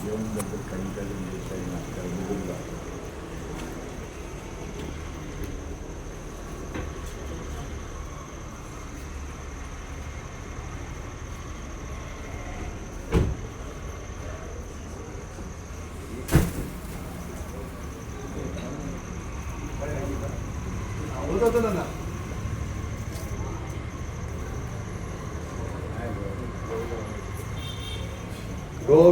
దేవుని దగ్గర కైంకర్యం చేశాయి నాకు గర్భగుడిగా గోవింద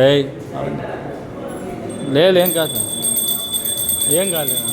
ఏయ్. లేదు ఏం కాదు. ఏం కాలేదు.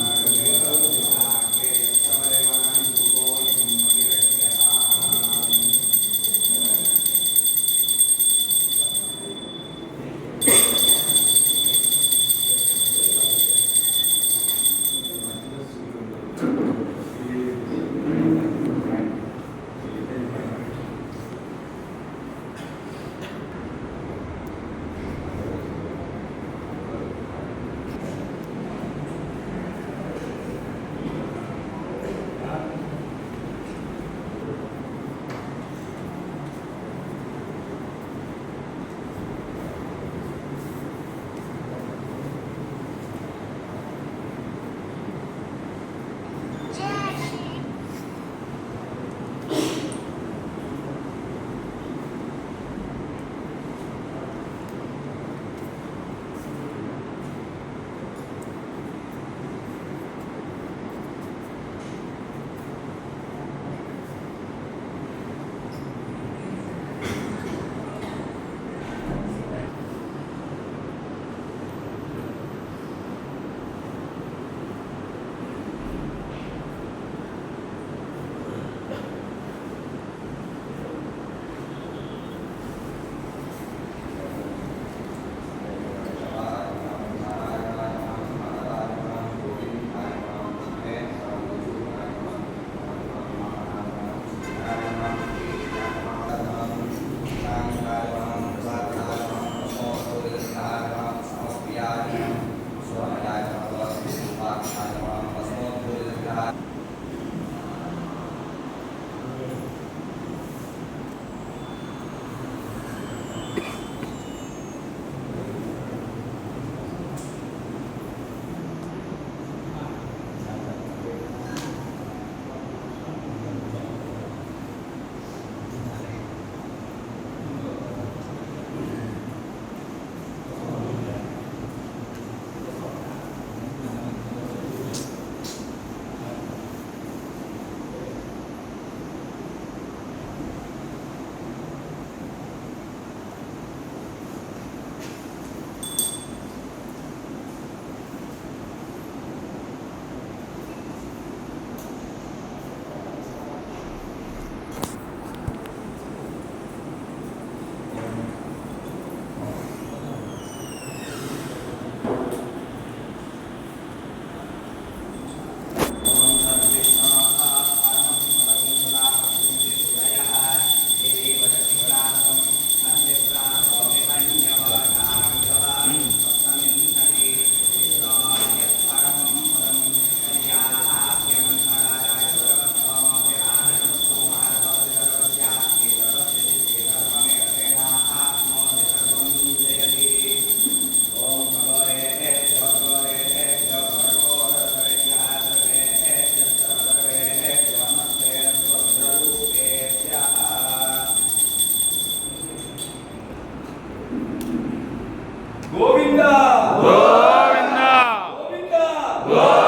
Glory!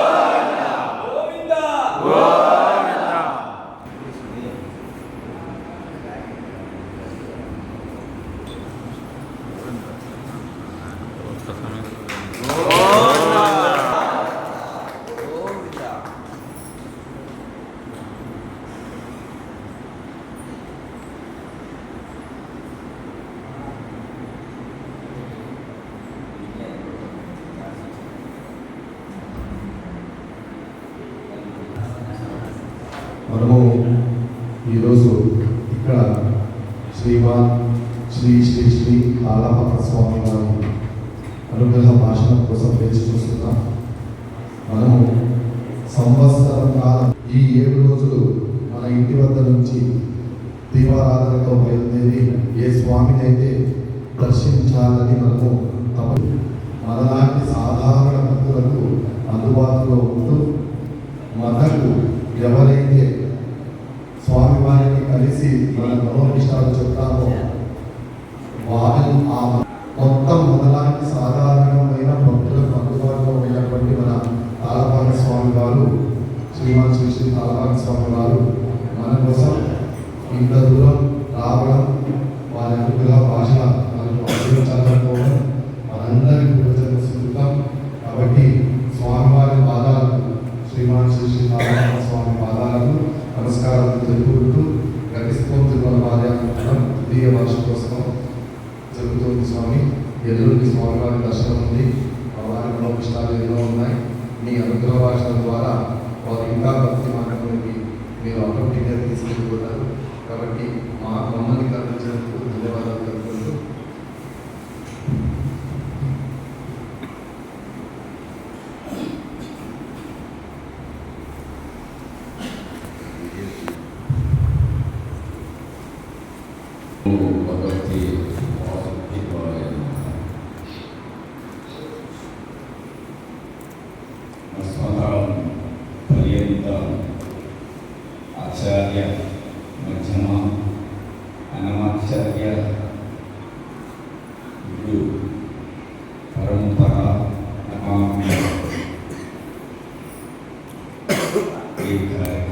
శ్రీవాన్ శ్రీ శ్రీ శ్రీ కాళభద్ర స్వామి వారి అనుగ్రహ భాషణ కోసం వేచి చూస్తున్నాం మనము సంవత్సరం కాలం ఈ ఏడు రోజులు మన ఇంటి వద్ద నుంచి దీపారాధనతో బయలుదేరి ఏ స్వామిని అయితే దర్శించాలని మనము తమ మనలాంటి సాధారణ భక్తులకు అందుబాటులో ఉంటూ మనకు ఎవరైతే స్వామివారిని కలిసి మన మనోభిష్టాలు చెప్తామో. వారి ఆ మొత్తం మొదలాంటి సాధారణమైన భక్తులకు అందుబాటులో ఉన్నటువంటి మన తాళపాక స్వామి గారు శ్రీమాన్ శ్రీ శ్రీ తాళపాక స్వామి గారు మన కోసం ఇంత దూరం రావడం వారి అనుగ్రహ భాష మనకు అందించాలనుకోవడం మనందరి పూజలు సుఖం కాబట్టి స్వామివారి పాదాలకు శ్రీమాన్ శ్రీ శ్రీ తాళపాక స్వామి పాదాలకు నమస్కారాలు తెలుపుకుంటూ గతిస్తోం తిరుమల పాదయాత్ర ద్వితీయ వర్ష కోసం జరుగుతుంది ఎదురు ఎల్లుండి స్వామివారి దర్శనం ఈ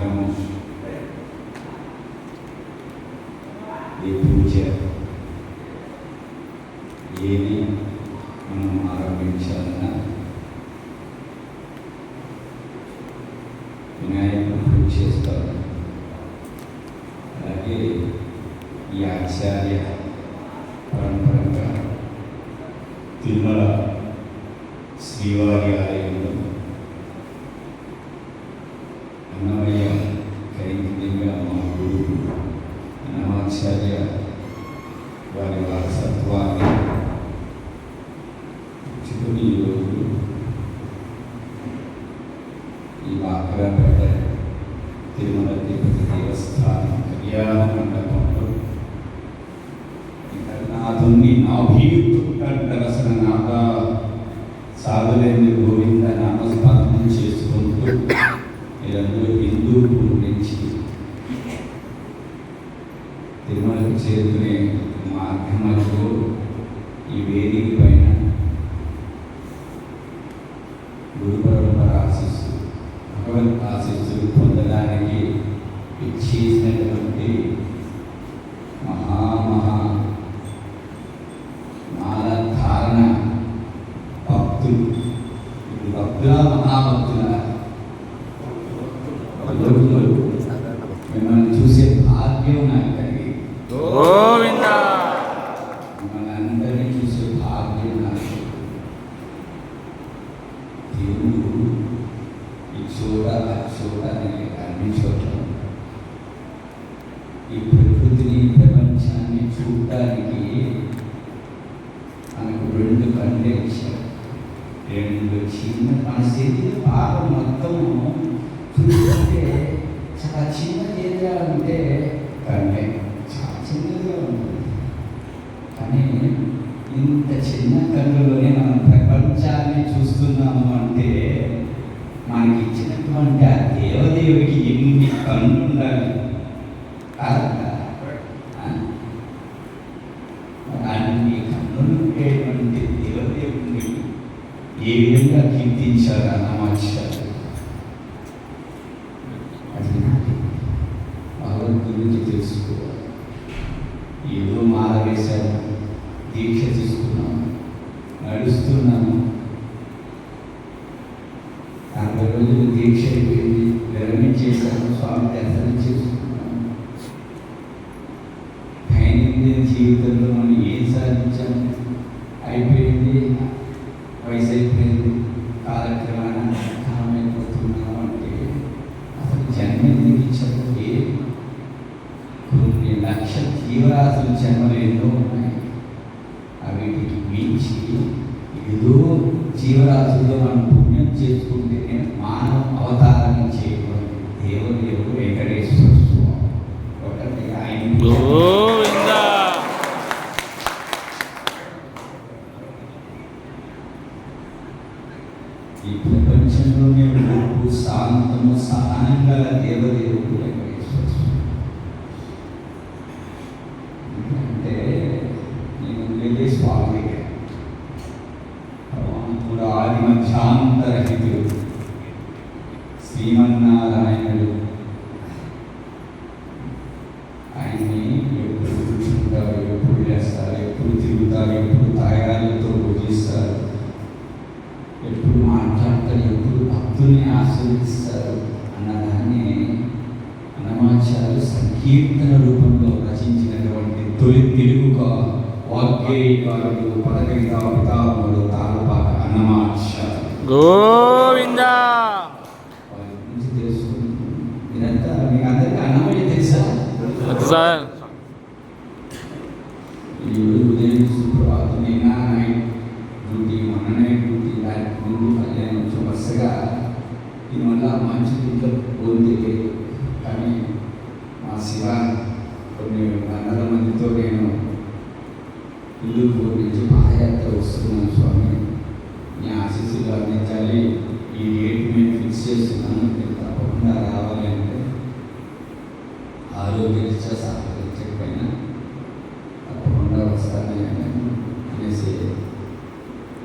వారి వారసత్వాన్ని చివరి ఈరోజు ఈ బాక్రాపేట తిరుమల తిరుపతి దేవస్థానం కళ్యాణ మండపంలో నాథుని నాభీయుక్తంటరసన నాథ సాగులేని భగవత్ ఆశిస్సులు పొందడానికి ఇచ్చేసినటువంటి మహామహా మాల ధారణ భక్తులు ఇది భక్తుల మహాభక్తుల భక్తులు మిమ్మల్ని చూసే భాగ్యం నాకు కలిగింది గోవింద మిమ్మల్ని అందరినీ చూసే భాగ్యం నాకు దేవుడు ఈ చోట ఆ చోట నేను అన్ని చోట్ల ఈ ప్రకృతిని ప్రపంచాన్ని చూడటానికి మనకు రెండు కళ్ళు ఇచ్చారు. రెండు చిన్న మన శరీర భాగం మొత్తం చూస్తుంటే చాలా చిన్న ఏరియా ఉంటే కన్నే చాలా చిన్నదిగా ఉంటుంది కానీ ఇంత చిన్న కళ్ళులోనే మనం ప్రపంచాన్ని చూస్తున్నాము అంటే మనకి ఇచ్చినటువంటి ఆ దేవదేవికి ఎన్ని కళ్ళు ఉండాలి కాదా ఆ? మరి అన్ని కన్నులు ఉండేటువంటి దేవదేవుని ఏ విధంగా కీర్తించారు అన్నమాచారు అది వాళ్ళ గురించి తెలుసుకోవాలి ఏదో మాల వేశాను దీక్ష తీసుకు నడుస్తున్నాను నలభై రోజులు దీక్ష అయిపోయింది విరమించేశాను స్వామి దర్శనం చేసుకున్నాను దైనందిన జీవితంలో మనం ఏం సాధించాము అయిపోయింది వయసు అయిపోయింది కాలక్రమాన కాలమైపోతున్నాము అంటే అసలు జన్మ ఎందుకు ఇచ్చారు ఏ జీవరాశుల జన్మలు ఎన్నో ఉన్నాయి అవిటికి మించి ఏదో జీవరాశుల్లో మనం పుణ్యం చేసుకుంటేనే మానవ అవతారాన్ని చేయకూడదు దేవుడు దేవుడు వెంకటేశ్వర స్వామి ఒకటి ఆయన గోవింద ఈ ప్రపంచంలోనే ఓర్పు శాంతము సహనం గల దేవదేవుడు వెంకటేశ్వర స్వామి. అంటే నేను వెళ్ళే స్వామి దగ్గర భగవంతుడు ఆది మధ్యాంతరహితుడు శ్రీమన్నారాయణుడు. ఆయన్ని ఎప్పుడు కూర్చుంటారు ఎప్పుడు లేస్తారు ఎప్పుడు తిరుగుతారు ఎప్పుడు తాగాలతో పూజిస్తారు ఎప్పుడు మాట్లాడతారు ఎప్పుడు భక్తుల్ని ఆస్వాదిస్తారు అన్నదాన్ని అన్నమాచార్యులు సంకీర్తన రూపంలో రచించినటువంటి తొలి తెలుగు వాగ్గేయకారుడు పదకవిత పితామహుడు తాళపాక అన్నమాచార్యులు గోవింద సార్ దీనివల్ల మంచి ఇంట్లో పోతే కానీ మా శివ కొన్ని వందల మందితో నేను ఇల్లు నుంచి పాదయాత్ర వస్తున్నాను స్వామి మీ ఆశీస్సులు అందించాలి ఈ డేట్ మేము ఫిక్స్ చేస్తున్నాను ఆరోగ్యరీత్యా సహకరించకపోయినా తప్పకుండా వస్తానని అనేసి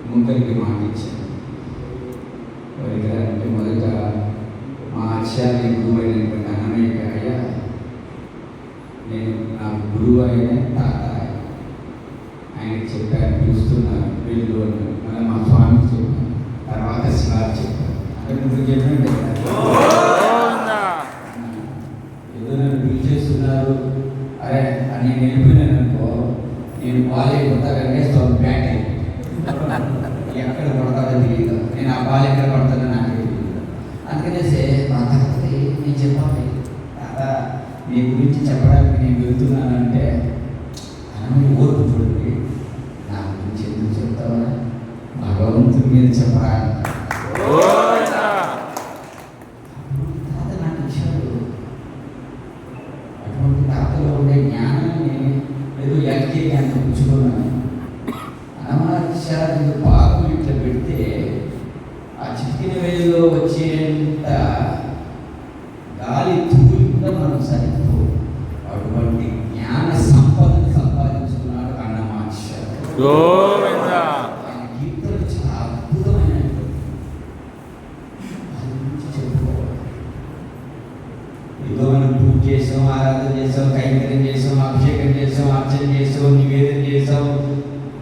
ముందరికి మాట ఇచ్చాను ఎవరికి అంటే మొదట మా ఆచార్య గురువు అయినటువంటి అన్నమయ్య గారయ్య నేను నాకు గురువు అయిన తాత ఆయన. ఆయనకి చెప్పాను పిలుస్తున్నాను వీళ్ళు అన్నారు. మళ్ళీ మా స్వామికి చెప్పాను తర్వాత శివాకి చెప్పాను అంటే ముందు చెప్పండి చేస్తున్నారు. అరే అని నిలిపినాను అనుకో నేను బాలయ్య వెంకటేశ్వరం బ్యాట్ ఎక్కడ కొడతారో తెలియదు నేను ఆ బాల్ ఎక్కడ కొడతానో నాకు తెలియదు అందుకనేసి మా తాతకి నేను చెప్పాలి తాత మీ గురించి చెప్పడానికి నేను వెళ్తున్నానంటే అని ఓర్పు చూడండి. నా గురించి ఎందుకు చెప్తావా? భగవంతుడి మీద చెప్పరా? ఏదో మనం పూజ చేసాం ఆరాధన చేసాం కైంకర్యం చేసాం అభిషేకం చేసాం అర్చన చేసాం నివేదన చేసాం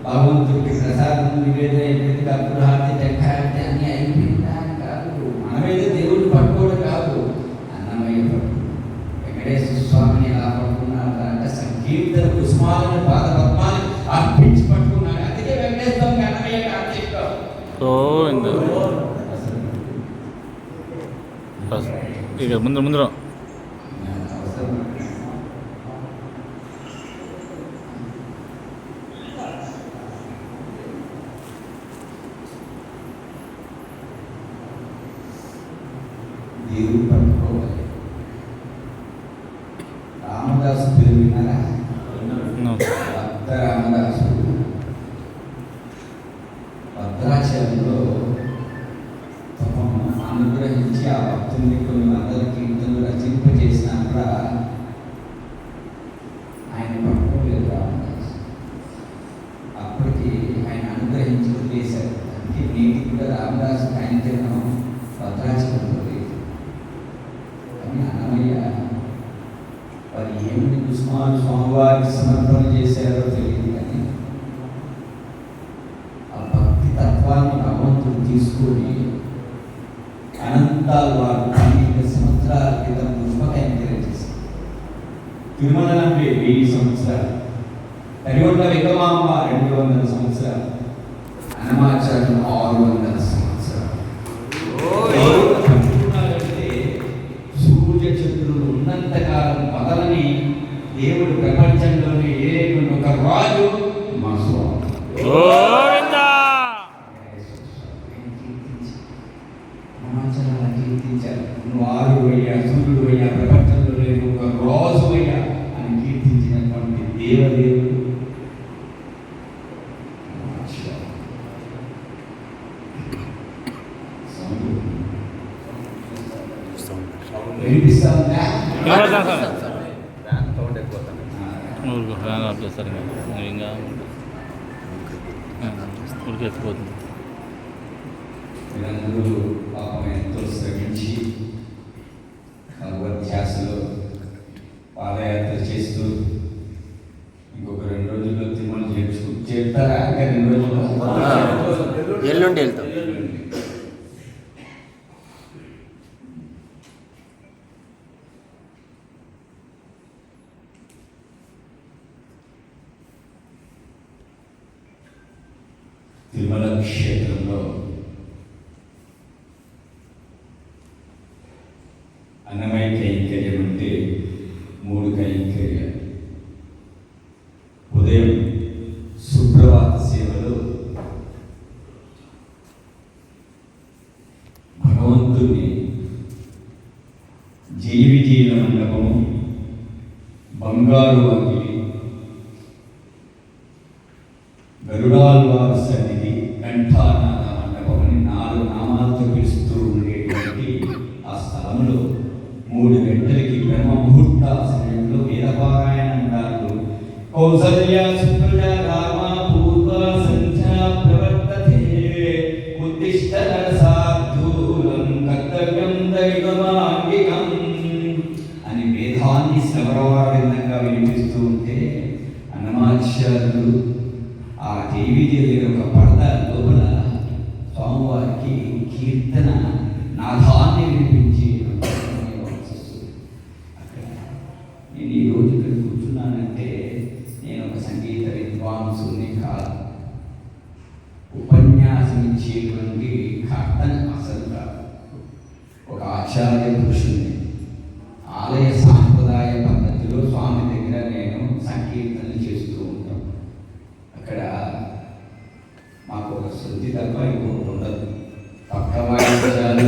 భగవంతుడికి ప్రసాదం నివేదన అయిపోయింది కర్పూరహారతి టెంకారతి అన్ని అయిపోయిందా కాదు. మనమేదో దేవుడిని పట్టుకోవడం కాదు. అన్నమయ్య వెంకటేశ్వర స్వామిని ఎలా పట్టుకున్నాడు అంటే సంకీర్తన కుసుమాలను పాద పద్మాలను అర్పించి పట్టుకున్నాడు. అందుకే వెంకటేశ్వర అన్నమయ్య గోవింద. ఇక ముందు ముందు you ఏమిటి ఉస్మాన్ స్వామివారికి సమర్పణ చేశారో తెలియదు కానీ ఆ భక్తి తత్వాన్ని భగవంతుడు తీసుకొని అనంతాలు వారు పన్నెండు సంవత్సరాల క్రితం పుష్పక ఎంకరేజ్ చేశారు తిరుమల అంటే వెయ్యి సంవత్సరాలు కరివండ వికమాంబ రెండు వందల సంవత్సరాలు అన్నమాచార్యులు ఆరు వందల సంవత్సరాలు. دو దేవిజీల మండపము బంగారు వంగిలి గరుడాల్వ అనే వేదాన్ని శబరవారంగా వినిపిస్తూ ఉంటే అన్నమాచార్యులు ఆ దేవి దగ్గర ఒక పరద లోపల స్వామివారికి కీర్తన ശ്രദ്ധിതമായി കൊണ്ടുണ്ട് പക്കമായി വെച്ചാൽ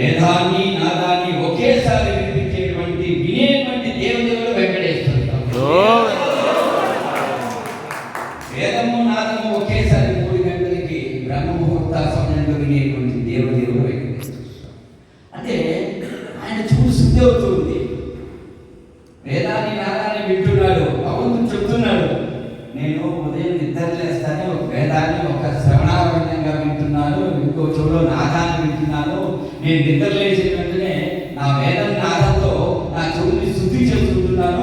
వేదాన్ని నాదాన్ని